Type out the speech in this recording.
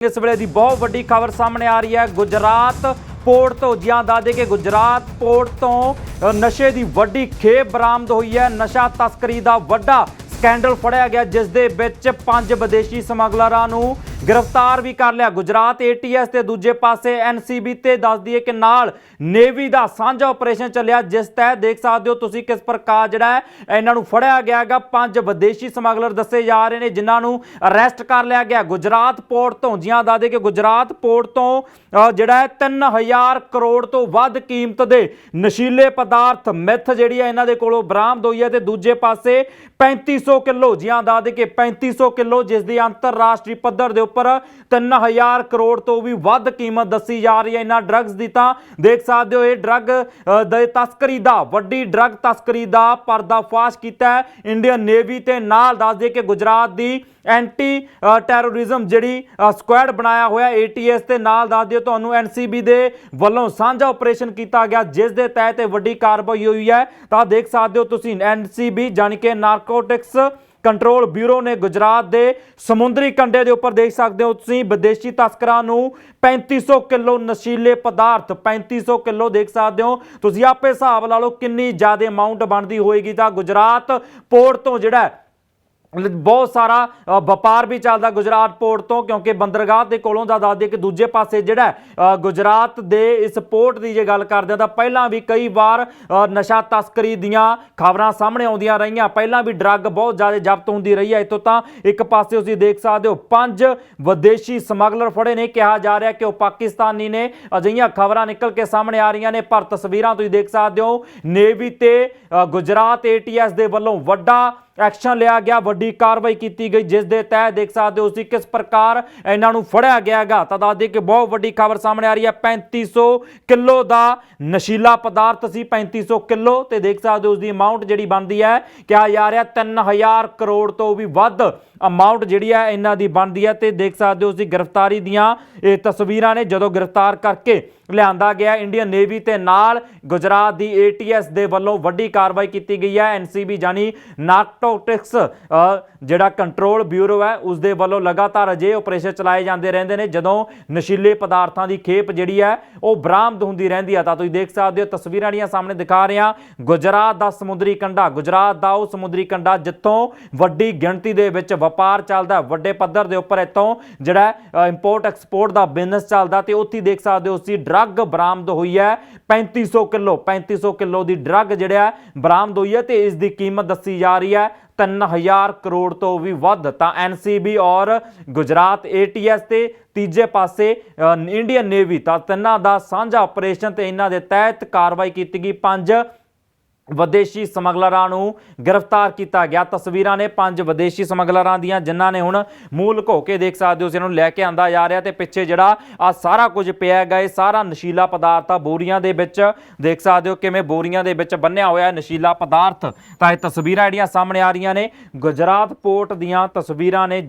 ਇਸ ਵੇਲੇ ਦੀ ਬਹੁਤ ਵੱਡੀ ਖਬਰ ਸਾਹਮਣੇ ਆ ਰਹੀ ਹੈ। ਗੁਜਰਾਤ ਪੋਰਟ ਤੋਂ ਜਿਆਂ ਦੱਸਦੇ ਕਿ ਗੁਜਰਾਤ ਪੋਰਟ ਤੋਂ ਨਸ਼ੇ ਦੀ ਵੱਡੀ ਖੇਪ ਬਰਾਮਦ ਹੋਈ ਹੈ। ਨਸ਼ਾ ਤਸਕਰੀ ਦਾ ਵੱਡਾ ਸਕੈਂਡਲ ਫੜਿਆ ਗਿਆ, ਜਿਸ ਦੇ ਵਿੱਚ ਪੰਜ ਵਿਦੇਸ਼ੀ ਸਮਗਲਰਾਂ ਨੂੰ ਗ੍ਰਿਫਤਾਰ ਵੀ ਕਰ ਲਿਆ। ਗੁਜਰਾਤ ਏਟੀਐਸ ਤੇ ਦੂਜੇ ਪਾਸੇ ਐਨਸੀਬੀ ਤੇ ਦੱਸ ਦਈਏ ਕਿ ਨਾਲ ਨੇਵੀ ਦਾ ਸਾਂਝਾ ਆਪਰੇਸ਼ਨ ਚੱਲਿਆ, ਜਿਸ ਤਹਿਤ ਦੇਖ ਸਕਦੇ ਹੋ ਤੁਸੀਂ ਕਿਸ ਪ੍ਰਕਾਰ ਜਿਹੜਾ ਹੈ, ਇਹਨਾਂ ਨੂੰ ਫੜਿਆ ਗਿਆ ਹੈਗਾ। ਪੰਜ ਵਿਦੇਸ਼ੀ ਸਮਗਲਰ ਦੱਸੇ ਜਾ ਰਹੇ ਨੇ, ਜਿਨ੍ਹਾਂ ਨੂੰ ਅਰੈਸਟ ਕਰ ਲਿਆ ਗਿਆ। ਗੁਜਰਾਤ ਪੋਰਟ ਤੋਂ ਜੀਆਂ ਦੱਸਦੇ ਕਿ ਗੁਜਰਾਤ ਪੋਰਟ ਤੋਂ ਜਿਹੜਾ ਹੈ 3000 ਕਰੋੜ ਤੋਂ ਵੱਧ ਕੀਮਤ ਦੇ ਨਸ਼ੀਲੇ ਪਦਾਰਥ, ਮਿੱਥ ਜਿਹੜੀ ਹੈ, ਇਹਨਾਂ ਦੇ ਕੋਲੋਂ ਬਰਾਮਦ ਹੋਈ ਹੈ ਤੇ ਦੂਜੇ ਪਾਸੇ 3500 ਕਿਲੋ ਜੀਆਂ ਦੱਸਦੇ ਕਿ 3500 ਕਿਲੋ, ਜਿਸ ਦੀ ਅੰਤਰਰਾਸ਼ਟਰੀ ਪੱਧਰ ਦੇ ਉੱਪਰ 3000 ਕਰੋੜ ਤੋਂ ਵੀ ਵੱਧ ਕੀਮਤ ਦੱਸੀ ਜਾ ਰਹੀ ਹੈ ਇਹਨਾਂ ਡਰੱਗਸ ਦੀ ਤਾਂ। ਦੇਖ ਸਕਦੇ ਹੋ ਇਹ ਡਰੱਗ ਦੇ ਤਸਕਰੀ ਦਾ, ਵੱਡੀ ਡਰੱਗ ਤਸਕਰੀ ਦਾ ਪਰਦਾਫਾਸ਼ ਕੀਤਾ ਹੈ। ਇੰਡੀਅਨ ਨੇਵੀ ਤੇ ਨਾਲ ਦੱਸ ਦਈਏ ਕਿ ਗੁਜਰਾਤ ਦੀ ਐਂਟੀ ਟੈਰੋਰਿਜ਼ਮ ਜਿਹੜੀ ਸਕੁਐਡ ਬਣਾਇਆ ਹੋਇਆ ਏਟੀਐਸ ਤੇ ਨਾਲ ਦੱਸ ਦਿਓ ਤੁਹਾਨੂੰ ਐਨਸੀਬੀ ਦੇ ਵੱਲੋਂ ਸਾਂਝਾ ਆਪਰੇਸ਼ਨ ਕੀਤਾ ਗਿਆ, ਜਿਸ ਦੇ ਤਹਿਤ ਇਹ ਵੱਡੀ ਕਾਰਵਾਈ ਹੋਈ ਹੈ। ਤਾਂ ਦੇਖ ਸਕਦੇ ਹੋ ਤੁਸੀਂ ਐਨਸੀਬੀ ਜਾਣੀ ਕਿ ਨਾਰਕੋਟਿਕਸ ਕੰਟਰੋਲ ਬਿਊਰੋ ਨੇ ਗੁਜਰਾਤ ਦੇ ਸਮੁੰਦਰੀ ਕੰਢੇ ਦੇ ਉੱਪਰ ਦੇਖ ਸਕਦੇ ਹੋ ਤੁਸੀਂ, ਵਿਦੇਸ਼ੀ ਤਸਕਰਾਂ ਨੂੰ 3500 ਕਿਲੋ ਨਸ਼ੀਲੇ ਪਦਾਰਥ 3500 ਕਿਲੋ ਦੇਖ ਸਕਦੇ ਹੋ। ਤੁਸੀਂ ਆਪੇ ਹਿਸਾਬ ਲਾ ਲਓ ਕਿੰਨੀ ਜ਼ਿਆਦਾ ਅਮਾਉਂਟ ਬਣਦੀ ਹੋਏਗੀ ਤਾਂ ਗੁਜਰਾਤ ਪੋਰਟ ਤੋਂ ਜਿਹੜਾ ਬਹੁਤ ਸਾਰਾ ਵਪਾਰ ਵੀ ਚੱਲਦਾ ਗੁਜਰਾਤ ਪੋਰਟ ਤੋਂ ਕਿਉਂਕਿ ਬੰਦਰਗਾਹ ਦੇ ਕੋਲੋਂ ਦਾ ਦੱਸਦੇ ਕਿ ਦੂਜੇ ਪਾਸੇ ਜਿਹੜਾ ਗੁਜਰਾਤ ਦੇ ਇਸ ਪੋਰਟ ਦੀ ਜੇ ਗੱਲ ਕਰਦੇ ਹਾਂ ਤਾਂ ਪਹਿਲਾਂ ਵੀ ਕਈ ਵਾਰ ਨਸ਼ਾ ਤਸਕਰੀ ਦੀਆਂ ਖਬਰਾਂ ਸਾਹਮਣੇ ਆਉਂਦੀਆਂ ਰਹੀਆਂ। ਪਹਿਲਾਂ ਵੀ ਡਰੱਗ ਬਹੁਤ ਜ਼ਿਆਦਾ ਜ਼ਬਤ ਹੁੰਦੀ ਰਹੀ ਹੈ। ਇਤੋਂ ਤਾਂ ਇੱਕ ਪਾਸੇ ਤੁਸੀਂ ਦੇਖ ਸਕਦੇ ਹੋ ਪੰਜ ਵਿਦੇਸ਼ੀ ਸਮਗਲਰ ਫੜੇ ਨੇ। ਕਿਹਾ ਜਾ ਰਿਹਾ ਕਿ ਉਹ ਪਾਕਿਸਤਾਨੀ ਨੇ। ਅਜਿਹੀਆਂ ਖਬਰਾਂ ਨਿਕਲ ਕੇ ਸਾਹਮਣੇ ਆ ਰਹੀਆਂ ਨੇ ਪਰ ਤਸਵੀਰਾਂ ਤੁਸੀਂ ਦੇਖ ਸਕਦੇ ਹੋ ਨੇਵੀ ਤੇ ਅ, ਗੁਜਰਾਤ ਏਟੀਐਸ ਦੇ ਵੱਲੋਂ ਵੱਡਾ ਐਕਸ਼ਨ ਲਿਆ ਗਿਆ, ਵੱਡੀ ਕਾਰਵਾਈ ਕੀਤੀ ਗਈ, ਜਿਸ ਦੇ ਤਹਿਤ ਦੇਖ ਸਕਦੇ ਹੋ ਤੁਸੀਂ ਕਿਸ ਪ੍ਰਕਾਰ ਇਹਨਾਂ ਨੂੰ ਫੜਿਆ ਗਿਆ ਹੈਗਾ। ਤਾਂ ਦੱਸ ਦਈਏ ਕਿ ਬਹੁਤ ਵੱਡੀ ਖਬਰ ਸਾਹਮਣੇ ਆ ਰਹੀ ਹੈ 3500 ਕਿਲੋ ਦਾ ਨਸ਼ੀਲਾ ਪਦਾਰਥ ਸੀ 3500 ਕਿਲੋ। ਤੇ ਦੇਖ ਸਕਦੇ ਹੋ ਉਸ ਦੀ ਅਮਾਉਂਟ ਜਿਹੜੀ ਬਣਦੀ ਹੈ, ਕਿਹਾ ਜਾ ਰਿਹਾ 3000 ਕਰੋੜ ਤੋਂ ਵੀ ਵੱਧ ਅਮਾਉਂਟ ਜਿਹੜੀ ਹੈ ਇਹਨਾਂ ਦੀ ਬਣਦੀ ਹੈ। ਤੇ ਦੇਖ ਸਕਦੇ ਹੋ ਤੁਸੀਂ ਗ੍ਰਿਫਤਾਰੀ ਦੀਆਂ ਇਹ ਤਸਵੀਰਾਂ ਨੇ, ਜਦੋਂ ਗ੍ਰਿਫਤਾਰ ਕਰਕੇ ਲਿਆਂਦਾ ਗਿਆ, ਇੰਡੀਅਨ ਨੇਵੀ ਤੇ ਨਾਲ ਗੁਜਰਾਤ ਦੀ ਏਟੀਐਸ ਦੇ ਵੱਲੋਂ ਵੱਡੀ ਕਾਰਵਾਈ ਕੀਤੀ ਗਈ ਹੈ। ਐਨਸੀਬੀ ਜਾਨੀ ਨਾਰਕੋਟਿਕਸ ਜਿਹੜਾ ਕੰਟਰੋਲ ਬਿਊਰੋ ਹੈ ਉਸ ਦੇ ਵੱਲੋਂ ਲਗਾਤਾਰ ਅਜੇ ਆਪਰੇਸ਼ਨ ਚਲਾਏ ਜਾਂਦੇ ਰਹਿੰਦੇ ਨੇ। ਜਦੋਂ ਨਸ਼ੀਲੇ ਪਦਾਰਥਾਂ ਦੀ ਖੇਪ ਜਿਹੜੀ ਹੈ, ਉਹ ਬਰਾਮਦ ਹੁੰਦੀ ਰਹਿੰਦੀ ਹੈ। ਤਾਂ ਤੁਸੀਂ ਦੇਖ ਸਕਦੇ ਹੋ, ਤਸਵੀਰਾਂ ਜਿਹੜੀਆਂ ਸਾਹਮਣੇ ਦਿਖਾ ਰਹੇ ਹਾਂ ਗੁਜਰਾਤ ਦਾ ਸਮੁੰਦਰੀ ਕੰਢਾ, ਗੁਜਰਾਤ ਦਾ ਉਹ ਸਮੁੰਦਰੀ ਕੰਢਾ ਜਿੱਥੋਂ ਵੱਡੀ ਗਿਣਤੀ ਦੇ ਵਿੱਚ ਵਪਾਰ ਚੱਲਦਾ ਵੱਡੇ ਪੱਧਰ ਦੇ ਉੱਪਰ ਇੱਥੋਂ ਜਿਹੜਾ ਇੰਪੋਰਟ ਐਕਸਪੋਰਟ ਦਾ ਬਿਜ਼ਨਸ ਚੱਲਦਾ ਤੇ ਉੱਥੇ ਦੇਖ ਸਕਦੇ ਹੋ ਤੁਸੀਂ ਡਰੱਗ ਬਰਾਮਦ ਹੋਈ ਹੈ। 3500 ਕਿਲੋ 3500 ਕਿਲੋ ਦੀ ਡਰੱਗ ਜਿਹੜਾ ਬਰਾਮਦ ਹੋਈ ਹੈ ਤੇ ਇਸ ਦੀ ਕੀਮਤ ਦੱਸੀ ਜਾ ਰਹੀ ਹੈ। 3000 ਕਰੋੜ ਤੋਂ ਵੀ ਵੱਧ। ਤਾਂ ਐਨਸੀਬੀ ਔਰ ਗੁਜਰਾਤ ਏਟੀਐਸ ਤੇ ਤੀਜੇ ਪਾਸੇ ਇੰਡੀਅਨ ਨੇਵੀ, ਤਾਂ ਤਿੰਨਾਂ ਦਾ ਸਾਂਝਾ ਆਪਰੇਸ਼ਨ ਤੇ ਇਹਨਾਂ ਦੇ ਤਹਿਤ ਕਾਰਵਾਈ ਕੀਤੀ ਗਈ। ਪੰਜ ਵਿਦੇਸ਼ੀ ਸਮਗਲਰਾਂ ਨੂੰ ਗ੍ਰਿਫਤਾਰ ਕੀਤਾ ਗਿਆ। ਤਸਵੀਰਾਂ ਨੇ ਪੰਜ ਵਿਦੇਸ਼ੀ ਸਮਗਲਰਾਂ ਦੀਆਂ, ਜਿਨ੍ਹਾਂ ਨੇ ਹੁਣ ਮੂਲ ਲੁਕੋ ਕੇ ਦੇਖ ਸਕਦੇ ਹੋ ਉਸ ਨੂੰ ਲੈ ਕੇ ਆਂਦਾ ਜਾ ਰਿਹਾ ਤੇ ਪਿੱਛੇ ਜਿਹੜਾ ਆ ਸਾਰਾ ਕੁਝ ਪਿਆ ਗਏ ਸਾਰਾ ਨਸ਼ੀਲਾ ਪਦਾਰਥ ਆ, ਬੋਰੀਆਂ ਦੇ ਵਿੱਚ। ਦੇਖ ਸਕਦੇ ਹੋ ਕਿਵੇਂ ਬੋਰੀਆਂ ਦੇ ਵਿੱਚ ਬੰਨਿਆ ਹੋਇਆ ਹੈ ਨਸ਼ੀਲਾ ਪਦਾਰਥ। ਤਾਂ ਇਹ ਤਸਵੀਰਾਂ ਜਿਹੜੀਆਂ ਸਾਹਮਣੇ ਆ ਰਹੀਆਂ ਨੇ, ਗੁਜਰਾਤ ਪੋਰਟ ਦੀਆਂ ਤਸਵੀਰਾਂ ਨੇ